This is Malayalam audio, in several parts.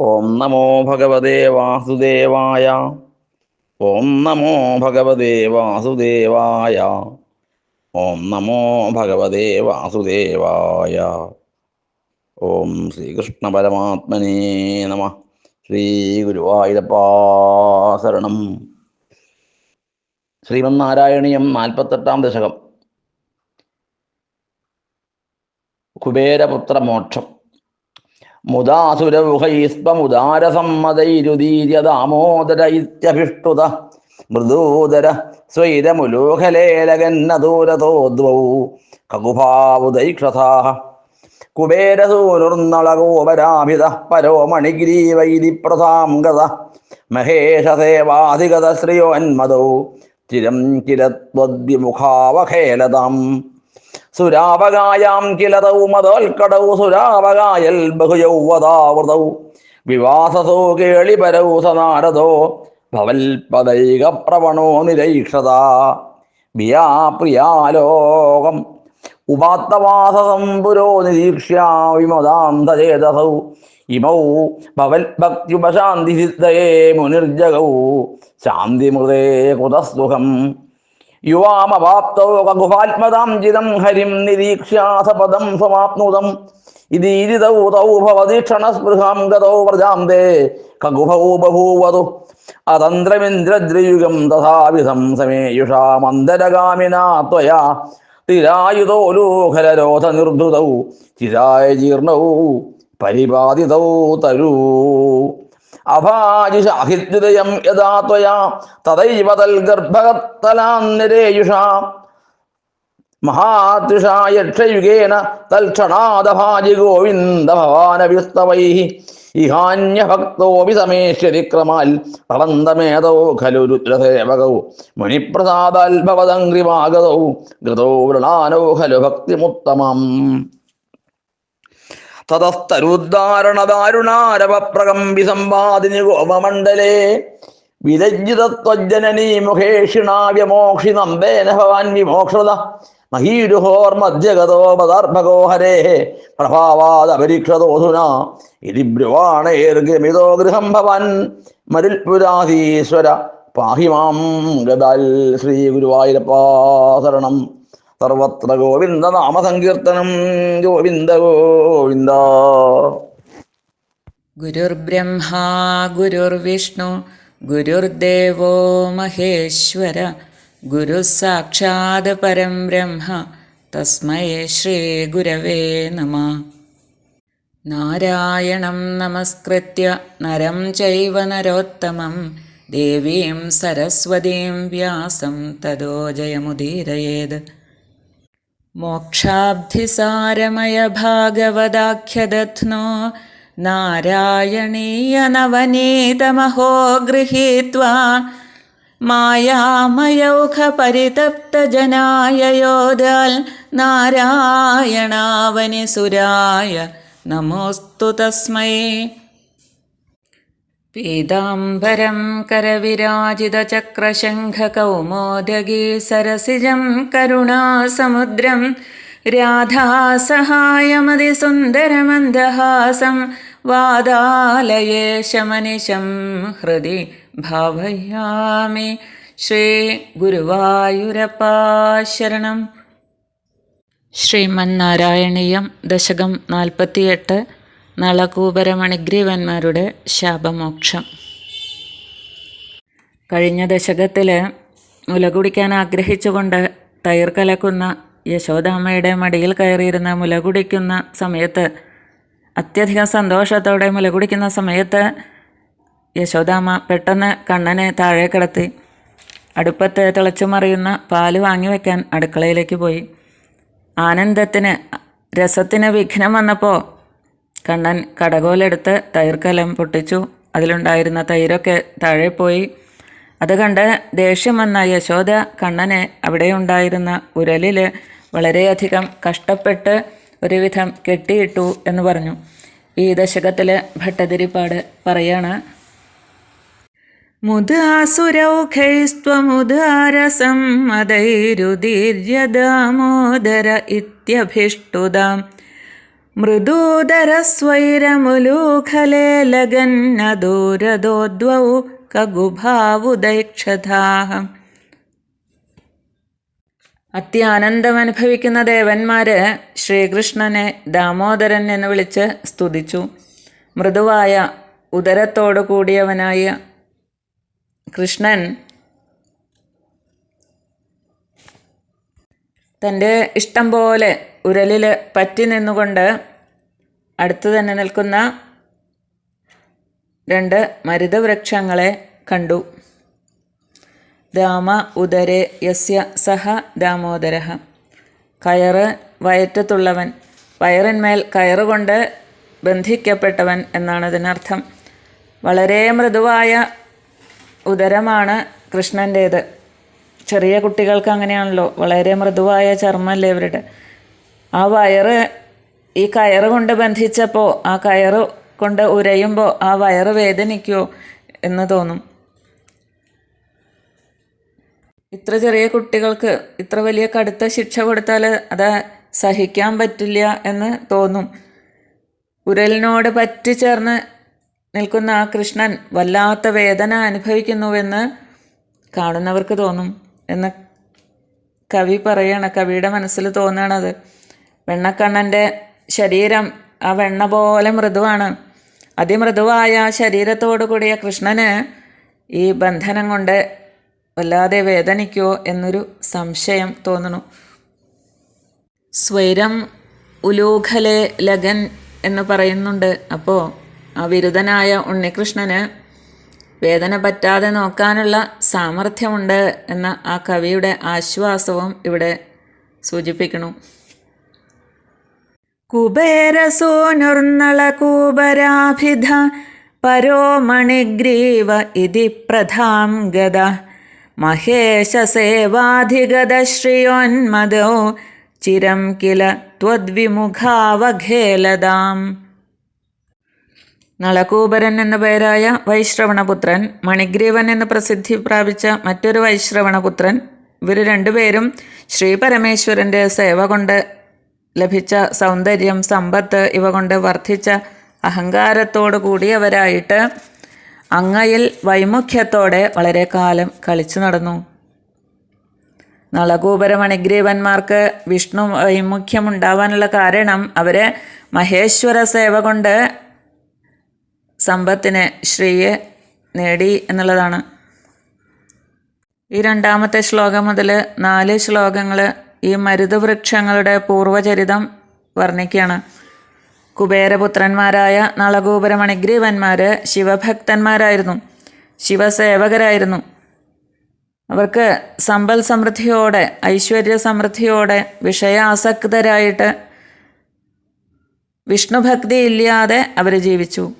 ഓം നമോ ഭഗവതേ വാസുദേവായ. ഓം നമോ ഭഗവതേ വാസുദേവായ. ഓം നമോ ഭഗവതേ വാസുദേവായ. ഓം ശ്രീകൃഷ്ണ പരമാത്മനേ നമ. ശ്രീ ഗുരുവായൂരപ്പാസരണം ശ്രീമന്നാരായണീയം നാൽപ്പത്തെട്ടാം ദശകം. കുബേരപുത്ര മോക്ഷം മൃദൂദര ഇത്യഭിഷ്ടുത മൃദൂദര സ്വൈരമുലൂഖലേലകന്നദൂരതോദ്വൗ കകുഭാവുദൈക്ഷഥാ കുബേരസൂനുർന്നളകോപരാഭിത പരോ മണിഗ്രീവൈരി പ്രസാം ഗത മഹേഷസേവാധിഗത ശ്രിയോന്മതൗ ചിരം ചിരത്വദ്വിമുഖാവഖേലതാം സുരാവകായാം കില തൗ മതോൽക്കടൗ സുരാവകായൽ ബഹുയൗവതാവൃതൗ. വിവാസസോ കേളിപരൗ സനാരദോ ഭവൽപദൈക പ്രവണോ നിരീക്ഷത. വിയാ പ്രിയാലോകം ഉപാത്തവാസസം പുരോ നിരീക്ഷ്യ വിമതാന്തചേതസൗ ഇമൗ ഭവൽഭക്ത്യുപശാന്തിസിദ്ധയേ മുനിർജകൗ ശാന്തിമൃതേ കുതസ്സുഖം യുവാമവാപ്തോ കഗുഹാത്മതാം ചിതം ഹരിം നിരീക്ഷ്യാസപദം സമാപ്നുതം. ഇതീരിതൗ തൗ ഭവതീക്ഷണസ്പൃഹാം ഗതൗ വ്രജാന്തേ. കഗുഭൗ ബഭൂവതു അതന്ത്രമിന്ദ്രദ്രയുഗം തഥാവിധം സമേയുഷാമന്തരഗാമിനാ ത്വയാ. തിരായുധോലൂഖലരോധ നിർധുതൗ ചിരായ ജീർണൗ പരിപാതിതൗ തരൂ. അഭാജിഷാഹിദ്യുദയം യഥാ ത്വയാ തദൈവ മഹാത്രിഷാ യക്ഷയുഗേന തൽക്ഷണാദഭാജി ഗോവിന്ദ ഭവാനവിസ്തവൈ ഇഹാന്യഭക്തോപി സമേഷ്യതി പ്രബന്ധമേതോ ഖലു രുദ്രസേവകൗ മുനിപ്രസാദാൽഭവദംഗ്രിമാഗതൗ. ഗതോ വൃണാനോ ഖലു ഭക്തിമുത്തമം. തതസ്തരുദ്ധാരണദാരുണാരവപ്രകമ്പി സമ്പാദിനി ഗോപമണ്ഡലേ വിലജ്ജിതത്വജ്ജനനീ മുഖേഷിണാവ്യമോക്ഷി നന്ദേന ഭവാൻ വിമോക്ഷത. മഹീരുഹോർമധ്യഗതോ പ്രഭാവാദപരീക്ഷതോധുന. ഇതി ബ്രുവാണേർഗമിതോ ഗൃഹം ഭവാൻ. മരുൽപുരാധീശ്വര പാഹിമാം ഗതാൽ ശ്രീ ഗുരുവായൂരപ്പാ ശരണം. സർവത്ര ഗോവിന്ദ നാമസങ്കീർത്തനം. ഗോവിന്ദ ഗോവിന്ദ. ഗുരുർബ്രഹ്മാ ഗുരുർവിഷ്ണു ഗുരുർദേവോ മഹേശ്വര ഗുരു സാക്ഷാത് പരം ബ്രഹ്മ തസ്മൈ ശ്രീ ഗുരവേ നമ. നാരായണം നമസ്കൃത്യ നരം ചൈവ നരോത്തമം ദേവീം സരസ്വതീം വ്യാസം തദോ ജയമുദീരയേത്. മോക്ഷാബ്ധിസാരമയ ഭാഗവതാഖ്യദധ്നോ നാരായണീയനവനീതമഹോ ഗൃഹീത്വാ മായാമയൗഖപരിതപ്തജനായ യോദാൽ നാരായണാവനി സുരായ പീതാംബരം കരവിരാജിതചക്രശംഖകൗമോദഗീ സരസിജം കരുണാസമുദ്രം രാധാസഹായമതിസുന്ദരമന്ദഹാസം വാതാലയേ ശമനിശം ഹൃദി ഭാവയാമി ശ്രീ ഗുരുവായൂരപ്പാ ശരണം. ശ്രീമന്നാരായണീയം ദശകം നാൽപ്പത്തിയെട്ട് നളകൂപര മണിഗ്രീവന്മാരുടെ ശാപമോക്ഷം. കഴിഞ്ഞ ദശകത്തിൽ മുല കുടിക്കാൻ ആഗ്രഹിച്ചുകൊണ്ട് തൈർ കലക്കുന്ന യശോദാമ്മയുടെ മടിയിൽ കയറിയിരുന്ന മുല കുടിക്കുന്ന സമയത്ത് അത്യധികം സന്തോഷത്തോടെ മുല കുടിക്കുന്ന സമയത്ത് യശോദാമ്മ പെട്ടെന്ന് കണ്ണനെ താഴെ കിടത്തി അടുപ്പത്തെ തിളച്ചു മറിയുന്ന പാൽ വാങ്ങി വെക്കാൻ അടുക്കളയിലേക്ക് പോയി. ആനന്ദത്തിന് രസത്തിന് വിഘ്നം വന്നപ്പോൾ കണ്ണൻ കടകോലെടുത്ത് തൈർക്കലം പൊട്ടിച്ചു. അതിലുണ്ടായിരുന്ന തൈരൊക്കെ താഴെ പോയി. അത് കണ്ട് ദേഷ്യം വന്ന യശോദ കണ്ണനെ അവിടെ ഉണ്ടായിരുന്ന ഉരലിൽ വളരെയധികം കഷ്ടപ്പെട്ട് ഒരുവിധം കെട്ടിയിട്ടു എന്ന് പറഞ്ഞു. ഈ ദശകത്തിൽ ഭട്ടതിരിപ്പാട് പറയാണ്. മുദാസുരൗഖൈസ്ത്വമുദാരസം അതൈരുദീര്യദാമോദര ഇത്യഭിഷ്ടുതാം. മൃദൂദരസ്വൈരമുലൂഖലേ ലഗന്നദൂരദോദ്വൗ കഗുഭാവുദൈക്ഷതാഹം അത്യാനന്ദം അനുഭവിക്കുന്ന ദേവന്മാര് ശ്രീകൃഷ്ണനെ ദാമോദരൻ എന്ന് വിളിച്ച് സ്തുതിച്ചു. മൃദുവായ ഉദരത്തോടു കൂടിയവനായ കൃഷ്ണൻ തന്റെ ഇഷ്ടം പോലെ ഉരലിൽ പറ്റി നിന്നുകൊണ്ട് അടുത്തു തന്നെ നിൽക്കുന്ന രണ്ട് മരുതവൃക്ഷങ്ങളെ കണ്ടു. ദാമ ഉദരെ യസ്യ സഹ ദാമോദര കയറ് വയറ്റത്തുള്ളവൻ വയറിന്മേൽ കയറുകൊണ്ട് ബന്ധിക്കപ്പെട്ടവൻ എന്നാണ് അതിനർത്ഥം. വളരെ മൃദുവായ ഉദരമാണ് കൃഷ്ണന്റേത്. ചെറിയ കുട്ടികൾക്ക് അങ്ങനെയാണല്ലോ വളരെ മൃദുവായ ചർമ്മമല്ലേ ഇവരുടെ. ആ വയറ് ഈ കയറ് കൊണ്ട് ബന്ധിച്ചപ്പോൾ ആ കയറ് കൊണ്ട് ഉരയുമ്പോൾ ആ വയറ് വേദനിക്കുമോ എന്ന് തോന്നും. ഇത്ര ചെറിയ കുട്ടികൾക്ക് ഇത്ര വലിയ കടുത്ത ശിക്ഷ കൊടുത്താൽ അത് സഹിക്കാൻ പറ്റില്ല എന്ന് തോന്നും. ഉരലിനോട് പറ്റി ചേർന്ന് നിൽക്കുന്ന ആ കൃഷ്ണൻ വല്ലാത്ത വേദന അനുഭവിക്കുന്നുവെന്ന് കാണുന്നവർക്ക് തോന്നും. എന്ന് കവി പറയണ കവിയുടെ മനസ്സിൽ തോന്നണത്. വെണ്ണക്കണ്ണന്റെ ശരീരം ആ വെണ്ണ പോലെ മൃദുവാണ്. അതിമൃദുവായ ശരീരത്തോടു കൂടിയ കൃഷ്ണന് ഈ ബന്ധനം കൊണ്ട് വല്ലാതെ വേദനിക്കുമോ എന്നൊരു സംശയം തോന്നുന്നു. സ്വൈരം ഉലൂഖലെ ലഗൻ എന്ന് പറയുന്നുണ്ട്. അപ്പോൾ ആ വിരുദ്ധനായ ഉണ്ണികൃഷ്ണന് വേദന പറ്റാതെ നോക്കാനുള്ള സാമർഥ്യമുണ്ട് എന്ന ആ കവിയുടെ ആശ്വാസവും ഇവിടെ സൂചിപ്പിക്കുന്നു. പരോ മണിഗ്രീവ ഇതി പ്രധാം ഗത മഹേശസേവാധിഗത ശ്രിയോന്മദോ ചിരം കില ത്വദ്വിമുഖാവഖേലതാം. നളകൂബരൻ എന്ന പേരായ വൈശ്രവണപുത്രൻ മണിഗ്രീവൻ എന്ന് പ്രസിദ്ധി പ്രാപിച്ച മറ്റൊരു വൈശ്രവണപുത്രൻ ഇവർ രണ്ടുപേരും ശ്രീപരമേശ്വരന്റെ സേവ കൊണ്ട് ലഭിച്ച സൗന്ദര്യം സമ്പത്ത് ഇവ കൊണ്ട് വർദ്ധിച്ച അഹങ്കാരത്തോടു കൂടിയവരായിട്ട് അങ്ങയിൽ വൈമുഖ്യത്തോടെ വളരെ കാലം കളിച്ചു നടന്നു. നളകൂപരമണിഗ്രീവന്മാർക്ക് വിഷ്ണു വൈമുഖ്യമുണ്ടാവാനുള്ള കാരണം അവരെ മഹേശ്വര സേവ കൊണ്ട് സമ്പത്തിനെ ശ്രീയെ നേടി എന്നുള്ളതാണ്. ഈ രണ്ടാമത്തെ ശ്ലോകം മുതൽ നാല് ശ്ലോകങ്ങൾ ഈ മരുതവൃക്ഷങ്ങളുടെ പൂർവചരിതം വർണിക്കുകയാണ്. കുബേരപുത്രന്മാരായ നളഗോപുരമണിഗ്രീവന്മാർ ശിവഭക്തന്മാരായിരുന്നു. ശിവസേവകരായിരുന്നു. അവർക്ക് സമ്പൽ സമൃദ്ധിയോടെ ഐശ്വര്യ സമൃദ്ധിയോടെ വിഷയാസക്തരായിട്ട് വിഷ്ണുഭക്തി ഇല്ലാതെ അവർ ജീവിച്ചു.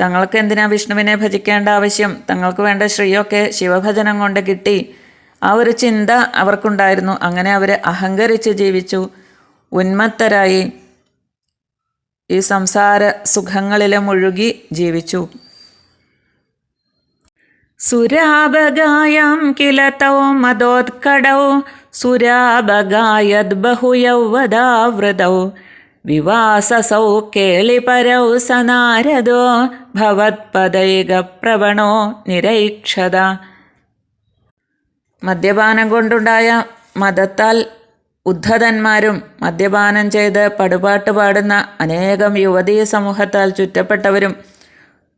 തങ്ങൾക്ക് എന്തിനാ വിഷ്ണുവിനെ ഭജിക്കേണ്ട ആവശ്യം? തങ്ങൾക്ക് വേണ്ട ശ്രീയൊക്കെ ശിവഭജനം കൊണ്ട് കിട്ടി. ആ ഒരു ചിന്ത അവർക്കുണ്ടായിരുന്നു. അങ്ങനെ അവർ അഹങ്കരിച്ച് ജീവിച്ചു. ഉന്മത്തരായി ഈ സംസാര സുഖങ്ങളിലെ മുഴുകി ജീവിച്ചു. സുരാബഗായം കിലത്തോ മതോത്കടോ സുരാബഗായത് ബഹുയൗവദാവൃതൗ വിവാസസൗ കേളിപരൗ സനാരദോ ഭവത്പദൈകപ്രവണോ നിരൈക്ഷത. മദ്യപാനം കൊണ്ടുണ്ടായ മതത്താൽ ഉദ്ധതന്മാരും മദ്യപാനം ചെയ്ത് പടുപാട്ട് പാടുന്ന അനേകം യുവതീ സമൂഹത്താൽ ചുറ്റപ്പെട്ടവരും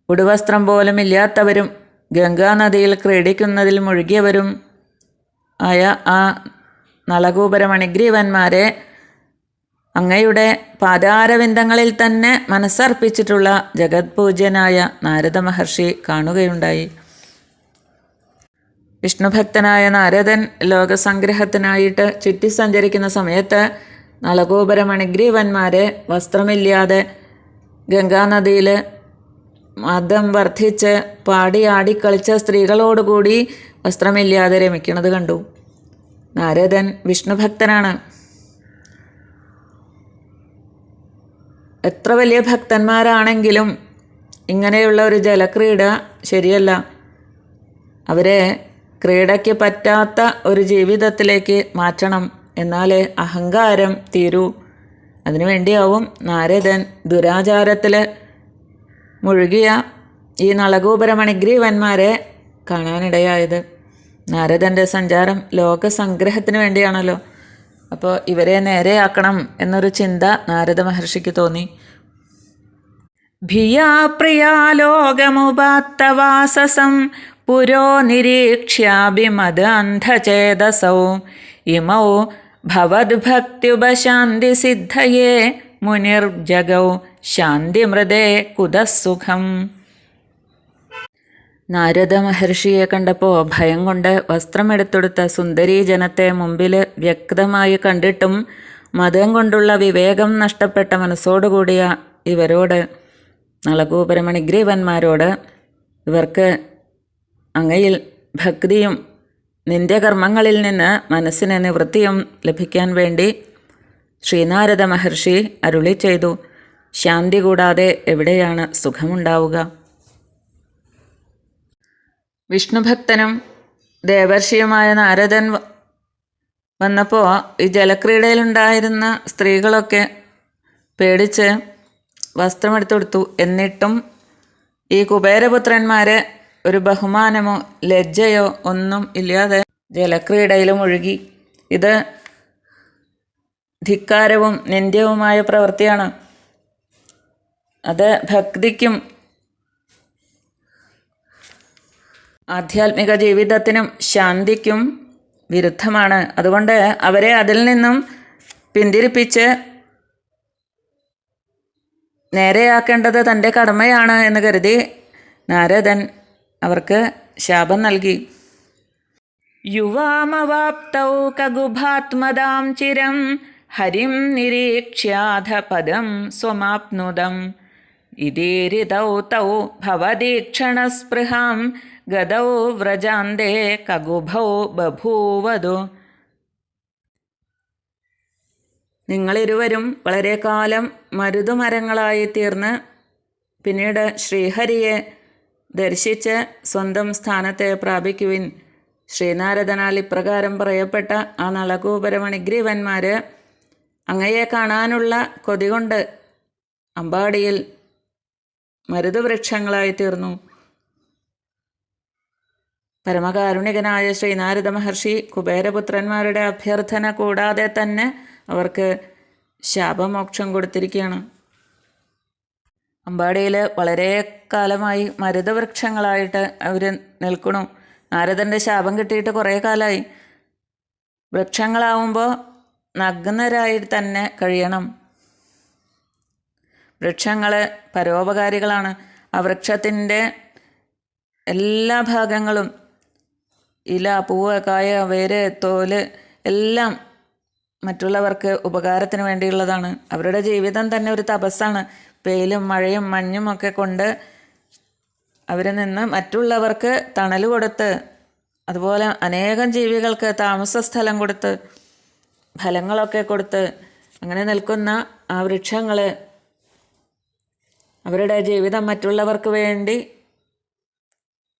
ഉടുവസ്ത്രം പോലും ഇല്ലാത്തവരും ഗംഗാനദിയിൽ ക്രീഡിക്കുന്നതിൽ മുഴുകിയവരും ആയ ആ നളകൂപരമണിഗ്രീവന്മാരെ അങ്ങയുടെ പാതാരവിന്ദങ്ങളിൽ തന്നെ മനസ്സർപ്പിച്ചിട്ടുള്ള ജഗത്പൂജ്യനായ നാരദ മഹർഷി കാണുകയുണ്ടായി. വിഷ്ണുഭക്തനായ നാരദൻ ലോകസംഗ്രഹത്തിനായിട്ട് ചുറ്റി സഞ്ചരിക്കുന്ന സമയത്ത് നളഗോപുര മണിഗ്രീവന്മാരെ വസ്ത്രമില്ലാതെ ഗംഗാനദിയിൽ മതം വർദ്ധിച്ച് പാടി ആടിക്കളിച്ച സ്ത്രീകളോടുകൂടി വസ്ത്രമില്ലാതെ രമിക്കുന്നത് കണ്ടു. നാരദൻ വിഷ്ണുഭക്തനാണ്. എത്ര വലിയ ഭക്തന്മാരാണെങ്കിലും ഇങ്ങനെയുള്ള ഒരു ജലക്രീഡ ശരിയല്ല. അവരെ ക്രീഡയ്ക്ക് പറ്റാത്ത ഒരു ജീവിതത്തിലേക്ക് മാറ്റണം എന്നാലേ അഹങ്കാരം തീരൂ. അതിനുവേണ്ടിയാവും നാരദൻ ദുരാചാരത്തിൽ മുഴുകിയ ഈ നളകൂപരമണിഗ്രീവന്മാരെ കാണാനിടയായത്. നാരദന്റെ സഞ്ചാരം ലോകസംഗ്രഹത്തിന് വേണ്ടിയാണല്ലോ. അപ്പോൾ ഇവരെ നേരെയാക്കണം എന്നൊരു ചിന്ത നാരദ മഹർഷിക്ക് തോന്നി. ഭിയാ പ്രിയാലോകമുപാത്തവാസസം പുരോ നിരീക്ഷ്യാഭിമദാന്ധചേതസൗ. ഇമൗ ഭവദ്ഭക്ത്യുപശാന്തിസിദ്ധയേ മുനിർജഗൗ. ശാന്തിമൃതേ കുതസുഖം നാരദ മഹർഷിയെ കണ്ടപ്പോൾ ഭയം കൊണ്ട് വസ്ത്രമെടുത്തെടുത്ത സുന്ദരീ ജനത്തെ മുമ്പിൽ വ്യക്തമായി കണ്ടിട്ടും മതം കൊണ്ടുള്ള വിവേകം നഷ്ടപ്പെട്ട മനസ്സോടുകൂടിയ ഇവരോട് നളകൂപരമണിഗ്രീവന്മാരോട് ഇവർക്ക് അങ്ങയിൽ ഭക്തിയും നിന്റെ കർമ്മങ്ങളിൽ നിന്ന് മനസ്സിന് നിവൃത്തിയും ലഭിക്കാൻ വേണ്ടി ശ്രീനാരദ മഹർഷി അരുളി ചെയ്തു. ശാന്തി കൂടാതെ എവിടെയാണ് സുഖമുണ്ടാവുക? വിഷ്ണുഭക്തനും ദേവർഷിയുമായ നാരദൻ വന്നപ്പോൾ ഈ ജലക്രീഡയിലുണ്ടായിരുന്ന സ്ത്രീകളൊക്കെ പേടിച്ച് വസ്ത്രമെടുത്തു കൊടുത്തു എന്നിട്ടും ഈ കുബേരപുത്രന്മാരെ ഒരു ബഹുമാനമോ ലജ്ജയോ ഒന്നും ഇല്ലാതെ ജലക്രീഡയിൽ മുഴുകി ഇത് ധിക്കാരവും നിന്ദ്യവുമായ പ്രവൃത്തിയാണ്. അത് ഭക്തിക്കും ആധ്യാത്മിക ജീവിതത്തിനും ശാന്തിക്കും വിരുദ്ധമാണ്. അതുകൊണ്ട് അവരെ അതിൽ നിന്നും പിന്തിരിപ്പിച്ച് നേരെയാക്കേണ്ടത് തന്റെ കടമയാണ് എന്ന് കരുതി നാരദൻ അവർക്ക് ശാപം നൽകി. യുവാമവാപ്തൗ കഗുഭാത്മദാം ചിരം ഹരിം നിരീക്ഷ്യാധ പദം സ്വമാപ്നുദം ഇതീരിതൗ തൗ ഭവദീക്ഷണസ്പൃഹാം ഗതൗ വ്രജാന്തേ കഗുഭൗ ബഭൂവതു. നിങ്ങളിരുവരും വളരെ കാലം മരുതുമരങ്ങളായി തീർന്ന് പിന്നീട് ശ്രീഹരിയെ ദർശിച്ച് സ്വന്തം സ്ഥാനത്തെ പ്രാപിക്കുവിൻ. ശ്രീനാരദനാൽ ഇപ്രകാരം പറയപ്പെട്ട ആ നളകൂപരമണിഗ്രീവന്മാർ അങ്ങയെ കാണാനുള്ള കൊതി കൊണ്ട് അമ്പാടിയിൽ മരുതുവൃക്ഷങ്ങളായി തീർന്നു. പരമകാരുണികനായ ശ്രീനാരദ മഹർഷി കുബേരപുത്രന്മാരുടെ അഭ്യർത്ഥന കൂടാതെ തന്നെ അവർക്ക് ശാപമോക്ഷം കൊടുത്തിരിക്കുകയാണ്. അമ്പാടിയിൽ വളരെ കാലമായി മരുതവൃക്ഷങ്ങളായിട്ട് അവർ നിൽക്കണു. നാരദന്റെ ശാപം കിട്ടിയിട്ട് കുറേ കാലമായി വൃക്ഷങ്ങളാവുമ്പോൾ നഗ്നരായി തന്നെ കഴിയണം. വൃക്ഷങ്ങൾ പരോപകാരികളാണ്. ആ വൃക്ഷത്തിന്റെ എല്ലാ ഭാഗങ്ങളും ഇല പൂവ് കായ വേര് തോൽ എല്ലാം മറ്റുള്ളവർക്ക് ഉപകാരത്തിന് വേണ്ടിയുള്ളതാണ്. അവരുടെ ജീവിതം തന്നെ ഒരു തപസ്സാണ്. വെയിലും മഴയും മഞ്ഞും ഒക്കെ കൊണ്ട് അവരിൽ നിന്ന് മറ്റുള്ളവർക്ക് തണൽ കൊടുത്ത് അതുപോലെ അനേകം ജീവികൾക്ക് താമസ സ്ഥലം കൊടുത്ത് ഫലങ്ങളൊക്കെ കൊടുത്ത് അങ്ങനെ നിൽക്കുന്ന ആ വൃക്ഷങ്ങൾ അവരുടെ ജീവിതം മറ്റുള്ളവർക്ക് വേണ്ടി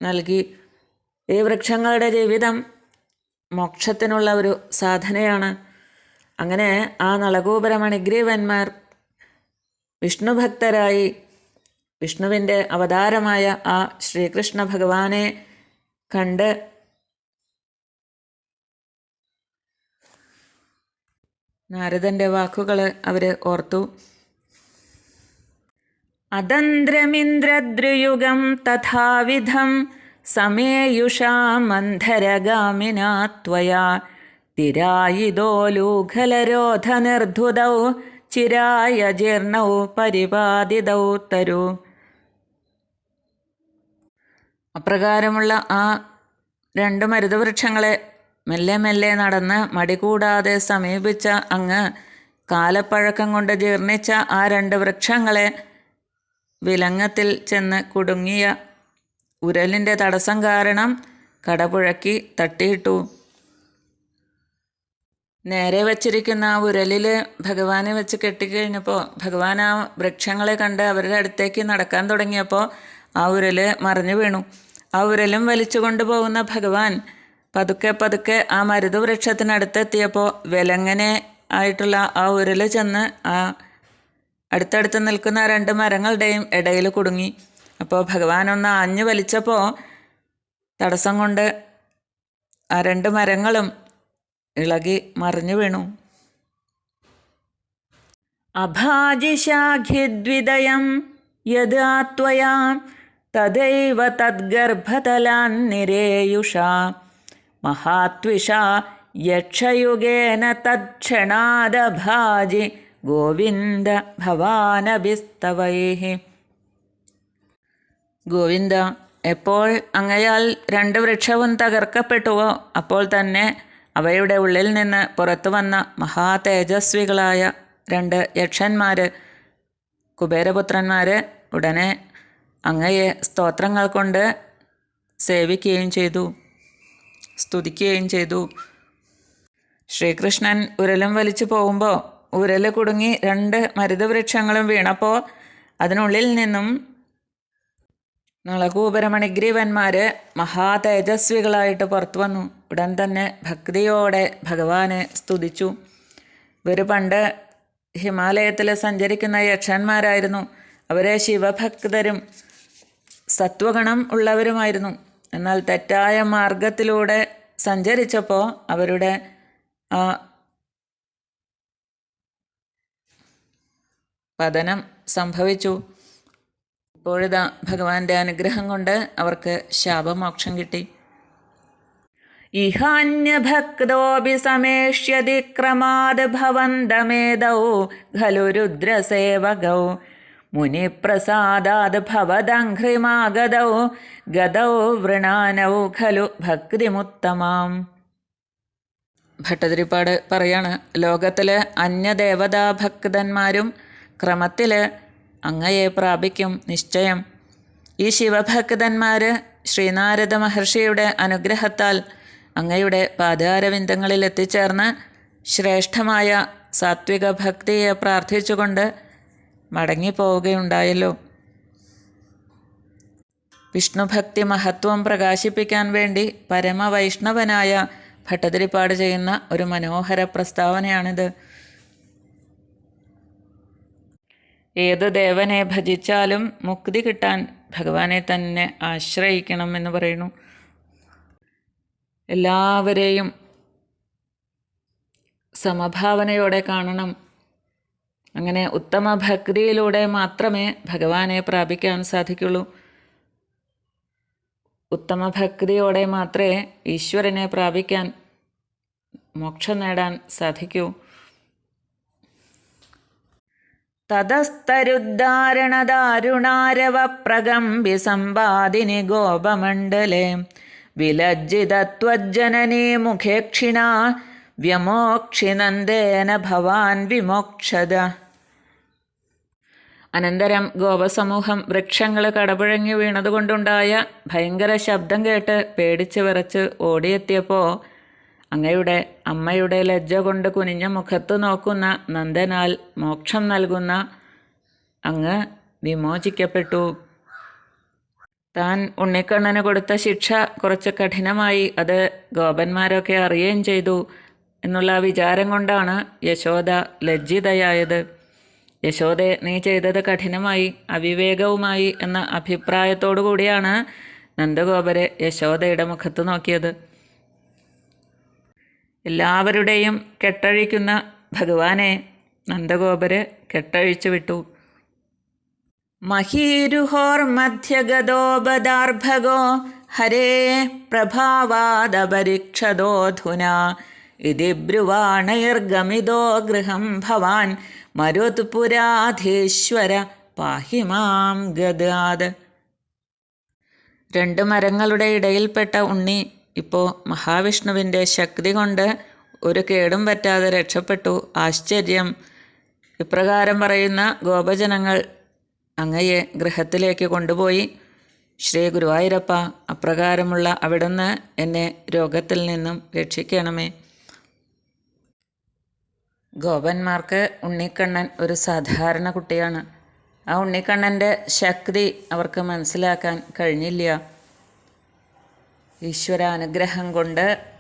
നൽകി. ഈ വൃക്ഷങ്ങളുടെ ജീവിതം മോക്ഷത്തിനുള്ള ഒരു സാധനയാണ്. അങ്ങനെ ആ നളകൂപരമണിഗ്രീവന്മാർ വിഷ്ണു വിഷ്ണുഭക്തരായി വിഷ്ണുവിന്റെ അവതാരമായ ആ ശ്രീകൃഷ്ണ ഭഗവാനെ കണ്ട് നാരദന്റെ വാക്കുകൾ അവർ ഓർത്തു. അതന്ത്രമിന്ദ്രദ്രുയുഗം തഥാവിധം സമേയുഷാമന്ധരഗാമിനാ ത്വയാ തിരായിതോലൂഖലരോധനിർധുതൗ ചിരായ ജീർണവും പരിപാതിതവും തരൂ. അപ്രകാരമുള്ള ആ രണ്ട് മരുതവൃക്ഷങ്ങളെ മെല്ലെ മെല്ലെ നടന്ന് മടികൂടാതെ സമീപിച്ച അങ്ങ് കാലപ്പഴക്കം കൊണ്ട് ജീർണിച്ച ആ രണ്ട് വൃക്ഷങ്ങളെ വിലങ്ങത്തിൽ ചെന്ന് കുടുങ്ങിയ ഉരലിന്റെ തടസ്സം കാരണം കടപുഴക്കി തട്ടിയിട്ടു. നേരെ വച്ചിരിക്കുന്ന ആ ഉരലിൽ ഭഗവാനെ വെച്ച് കെട്ടിക്കഴിഞ്ഞപ്പോൾ ഭഗവാൻ ആ വൃക്ഷങ്ങളെ കണ്ട് അവരുടെ അടുത്തേക്ക് നടക്കാൻ തുടങ്ങിയപ്പോൾ ആ ഉരൽ മറിഞ്ഞു വീണു. ആ ഉരലും വലിച്ചു കൊണ്ടുപോകുന്ന ഭഗവാൻ പതുക്കെ പതുക്കെ ആ മരുത് വൃക്ഷത്തിനടുത്തെത്തിയപ്പോൾ വിലങ്ങനെ ആയിട്ടുള്ള ആ ഉരൽ ചെന്ന് ആ അടുത്തടുത്ത് നിൽക്കുന്ന രണ്ട് മരങ്ങളുടെയും ഇടയിൽ കുടുങ്ങി. അപ്പോൾ ഭഗവാൻ ഒന്ന് ആഞ്ഞു വലിച്ചപ്പോൾ തടസ്സം കൊണ്ട് ആ രണ്ട് മരങ്ങളും ഇളകി മറിഞ്ഞു വീണു. അഭാജിശാഖിദ്വിതയം യഥാ ത്വയാ തദ്ഗർഭതലാൻ നിരേയുഷ. മഹാത്വിഷ യക്ഷയുഗേന തക്ഷണാദഭാജി ഗോവിന്ദ ഭവാനഭിസ്തവൈ ഗോവിന്ദ എപ്പോൾ അങ്ങയാൽ രണ്ട് വൃക്ഷവും തകർക്കപ്പെട്ടുവോ അപ്പോൾ തന്നെ അവയുടെ ഉള്ളിൽ നിന്ന് പുറത്തു വന്ന മഹാതേജസ്വികളായ രണ്ട് യക്ഷന്മാർ കുബേരപുത്രന്മാർ ഉടനെ അങ്ങയെ സ്തോത്രങ്ങൾ കൊണ്ട് സേവിക്കുകയും ചെയ്തു സ്തുതിക്കുകയും ചെയ്തു. ശ്രീകൃഷ്ണൻ ഉരലും വലിച്ചു പോകുമ്പോൾ ഉരൽ കുടുങ്ങി രണ്ട് മരുതവൃക്ഷങ്ങളും വീണപ്പോൾ അതിനുള്ളിൽ നിന്നും നളകൂപരമണിഗ്രീവന്മാര് മഹാതേജസ്വികളായിട്ട് പുറത്തു വന്നു. ഉടൻ തന്നെ ഭക്തിയോടെ ഭഗവാനെ സ്തുതിച്ചു. ഇവർ പണ്ട് ഹിമാലയത്തിൽ സഞ്ചരിക്കുന്ന യക്ഷന്മാരായിരുന്നു. അവരെ ശിവഭക്തരും സത്വഗുണം ഉള്ളവരുമായിരുന്നു. എന്നാൽ തെറ്റായ മാർഗത്തിലൂടെ സഞ്ചരിച്ചപ്പോൾ അവരുടെ പതനം സംഭവിച്ചു. ഇപ്പോഴിതാ ഭഗവാന്റെ അനുഗ്രഹം കൊണ്ട് അവർക്ക് ശാപമോക്ഷം കിട്ടി. ഇഹാന്യഭക്തോപി സമേഷ്യതി ക്രമാത് ഭവന്തമേതൗ ഖലു രുദ്രസേവകൗ. മുനിപ്രസാദാത് ഭവദംഘ്രിമാഗതൗ ഗതൗ വൃണാനൗ ഖലു ഭക്തിമുത്തമാം. ഭട്ടതിരിപ്പാട് പറയാണ് ലോകത്തിലെ അന്യദേവതാ ഭക്തന്മാരും ക്രമത്തിൽ അങ്ങയെ പ്രാപിക്കും നിശ്ചയം. ഈ ശിവഭക്തന്മാർ ശ്രീനാരദ മഹർഷിയുടെ അനുഗ്രഹത്താൽ അങ്ങയുടെ പാദാരവിന്ദങ്ങളിൽ എത്തിച്ചേർന്ന് ശ്രേഷ്ഠമായ സാത്വിക ഭക്തിയെ പ്രാർത്ഥിച്ചുകൊണ്ട് മടങ്ങിപ്പോവുകയുണ്ടായല്ലോ. വിഷ്ണുഭക്തി മഹത്വം പ്രകാശിപ്പിക്കാൻ വേണ്ടി പരമവൈഷ്ണവനായ ഭട്ടതിരിപ്പാട് ചെയ്യുന്ന ഒരു മനോഹര പ്രസ്താവനയാണിത്. ഏത് ദേവനെ ഭജിച്ചാലും മുക്തി കിട്ടാൻ ഭഗവാനെ തന്നെ ആശ്രയിക്കണം എന്ന് പറയുന്നു. എല്ലാവരെയും സമഭാവനയോടെ കാണണം. അങ്ങനെ ഉത്തമ ഭക്തിയിലൂടെ മാത്രമേ ഭഗവാനെ പ്രാപിക്കാൻ സാധിക്കുള്ളൂ. ഉത്തമ ഭക്തിയോടെ മാത്രമേ ഈശ്വരനെ പ്രാപിക്കാൻ മോക്ഷം നേടാൻ സാധിക്കൂ. തതസ്തരുദ്ധാരണദാരുണാരവ പ്രകമ്പി സമ്പാദിനി ഗോപമണ്ഡലേ. വിലജ്ജിതത്വജ്ജനനീ മുഖേക്ഷിണ വ്യമോക്ഷിനന്ദേന ഭവാൻ വിമോക്ഷത. അനന്തരം ഗോപസമൂഹം വൃക്ഷങ്ങൾ കടപുഴങ്ങി വീണതുകൊണ്ടുണ്ടായ ഭയങ്കര ശബ്ദം കേട്ട് പേടിച്ച് വിറച്ച് ഓടിയെത്തിയപ്പോൾ അങ്ങയുടെ അമ്മയുടെ ലജ്ജ കൊണ്ട് കുനിഞ്ഞ മുഖത്ത് നോക്കുന്ന നന്ദനാൽ മോക്ഷം നൽകുന്ന അങ്ങ് വിമോചിക്കപ്പെട്ടു. താൻ ഉണ്ണിക്കണ്ണന് കൊടുത്ത ശിക്ഷ കുറച്ച് കഠിനമായി അത് ഗോപന്മാരൊക്കെ അറിയുകയും ചെയ്തു എന്നുള്ള വിചാരം കൊണ്ടാണ് യശോദ ലജ്ജിതയായത്. യശോദെ നീ ചെയ്തത് കഠിനമായി അവിവേകവുമായി എന്ന അഭിപ്രായത്തോടു കൂടിയാണ് നന്ദഗോപരെ യശോദയുടെ മുഖത്ത് നോക്കിയത്. എല്ലാവരുടെയും കെട്ടഴിക്കുന്ന ഭഗവാനെ നന്ദഗോപര് കെട്ടഴിച്ചു വിട്ടു. മഹീരുഹോർ മഹീരുഹോർമധ്യഗതോപദാർഭഗോ ഹരേ പ്രഭാവാദപരിക്ഷതോധുന. ഇതി ബ്രുവാണൈർഗമിതോ ഗൃഹം ഭവാൻ മരുത്പുരാധീശ്വര പാഹി മാം ഗദാത് രണ്ട് മരങ്ങളുടെ ഇടയിൽപ്പെട്ട ഉണ്ണി ഇപ്പോൾ മഹാവിഷ്ണുവിന്റെ ശക്തി കൊണ്ട് ഒരു കേടും പറ്റാതെ രക്ഷപ്പെട്ടു. ആശ്ചര്യം. ഇപ്രകാരം പറയുന്ന ഗോപജനങ്ങൾ അങ്ങയെ ഗൃഹത്തിലേക്ക് കൊണ്ടുപോയി. ശ്രീ ഗുരുവായൂരപ്പ അപ്രകാരമുള്ള അവിടുന്ന് എന്നെ രോഗത്തിൽ നിന്നും രക്ഷിക്കണമേ. ഗോപന്മാർക്ക് ഉണ്ണിക്കണ്ണൻ ഒരു സാധാരണ കുട്ടിയാണ്. ആ ഉണ്ണിക്കണ്ണന്റെ ശക്തി അവർക്ക് മനസ്സിലാക്കാൻ കഴിഞ്ഞില്ല. ഈശ്വര അനുഗ്രഹം കൊണ്ട്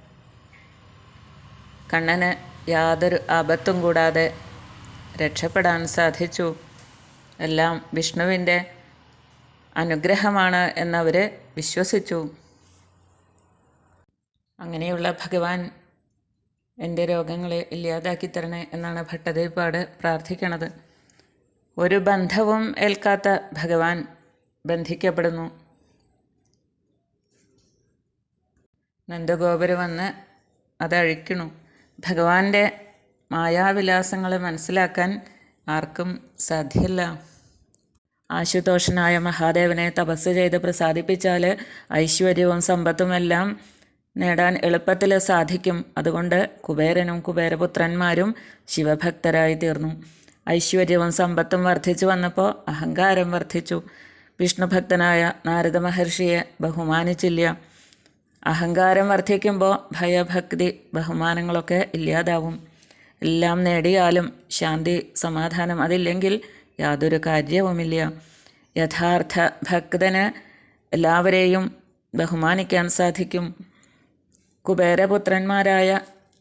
കണ്ണന് യാതൊരു ആപത്തും കൂടാതെ രക്ഷപ്പെടാൻ സാധിച്ചു. എല്ലാം വിഷ്ണുവിന്റെ അനുഗ്രഹമാണ് എന്നവർ വിശ്വസിച്ചു. അങ്ങനെയുള്ള ഭഗവാൻ എന്റെ രോഗങ്ങളെ ഇല്ലാതാക്കി തരണേ എന്നാണ് ഭട്ടതിരിപ്പാട് പ്രാർത്ഥിക്കണത്. ഒരു ബന്ധവും ഏൽക്കാത്ത ഭഗവാൻ ബന്ധിക്കപ്പെടുന്നു. നന്ദഗോപുര വന്ന് അതഴിക്കണു. ഭഗവാന്റെ മായാവിലാസങ്ങളെ മനസ്സിലാക്കാൻ ആർക്കും സാധ്യല്ല. ആശുതോഷനായ മഹാദേവനെ തപസ് ചെയ്ത് പ്രസാദിപ്പിച്ചാൽ ഐശ്വര്യവും സമ്പത്തുമെല്ലാം നേടാൻ എളുപ്പത്തിൽ സാധിക്കും. അതുകൊണ്ട് കുബേരനും കുബേരപുത്രന്മാരും ശിവഭക്തരായി തീർന്നു. ഐശ്വര്യവും സമ്പത്തും വർദ്ധിച്ചു വന്നപ്പോൾ അഹങ്കാരം വർദ്ധിച്ചു. വിഷ്ണുഭക്തനായ നാരദ മഹർഷിയെ ബഹുമാനിച്ചില്ല. അഹങ്കാരം വർദ്ധിക്കുമ്പോൾ ഭയഭക്തി ബഹുമാനങ്ങളൊക്കെ ഇല്ലാതാവും. എല്ലാം നേടിയാലും ശാന്തി സമാധാനം അതില്ലെങ്കിൽ യാതൊരു കാര്യവുമില്ല. യഥാർത്ഥ ഭക്തന് എല്ലാവരെയും ബഹുമാനിക്കാൻ സാധിക്കും. കുബേരപുത്രന്മാരായ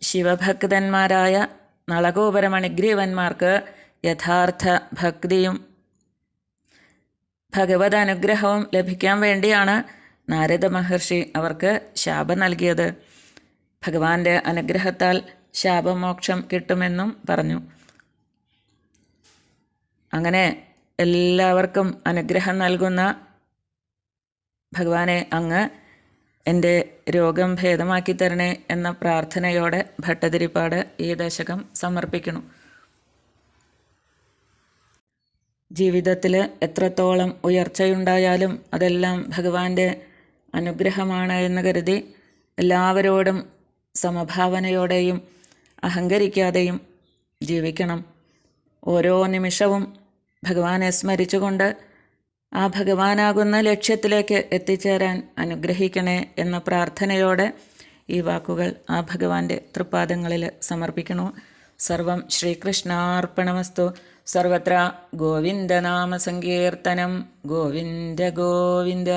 ശിവഭക്തന്മാരായ നളഗോപുരമണിഗ്രീവന്മാർക്ക് യഥാർത്ഥ ഭക്തിയും ഭഗവത് അനുഗ്രഹവും ലഭിക്കാൻ വേണ്ടിയാണ് നാരദ മഹർഷി അവർക്ക് ശാപം നൽകിയത്. ഭഗവാന്റെ അനുഗ്രഹത്താൽ ശാപമോക്ഷം കിട്ടുമെന്നും പറഞ്ഞു. അങ്ങനെ എല്ലാവർക്കും അനുഗ്രഹം നൽകുന്ന ഭഗവാനെ അങ്ങ് എന്റെ രോഗം ഭേദമാക്കി തരണേ എന്ന പ്രാർത്ഥനയോടെ ഭട്ടതിരിപ്പാട് ഈ ദശകം സമർപ്പിക്കുന്നു. ജീവിതത്തിൽ എത്രത്തോളം ഉയർച്ചയുണ്ടായാലും അതെല്ലാം ഭഗവാന്റെ അനുഗ്രഹമാണ് എന്ന് കരുതി എല്ലാവരോടും സമഭാവനയോടെയും അഹങ്കരിക്കാതെയും ജീവിക്കണം. ഓരോ നിമിഷവും ഭഗവാനെ സ്മരിച്ചുകൊണ്ട് ആ ഭഗവാനാകുന്ന ലക്ഷ്യത്തിലേക്ക് എത്തിച്ചേരാൻ അനുഗ്രഹിക്കണേ എന്ന പ്രാർത്ഥനയോടെ ഈ വാക്കുകൾ ആ ഭഗവാന്റെ തൃപ്പാദങ്ങളിൽ സമർപ്പിക്കണു സർവം ശ്രീകൃഷ്ണാർപ്പണമസ്തു. സർവത്ര ഗോവിന്ദനാമസങ്കീർത്തനം. ഗോവിന്ദ ഗോവിന്ദ.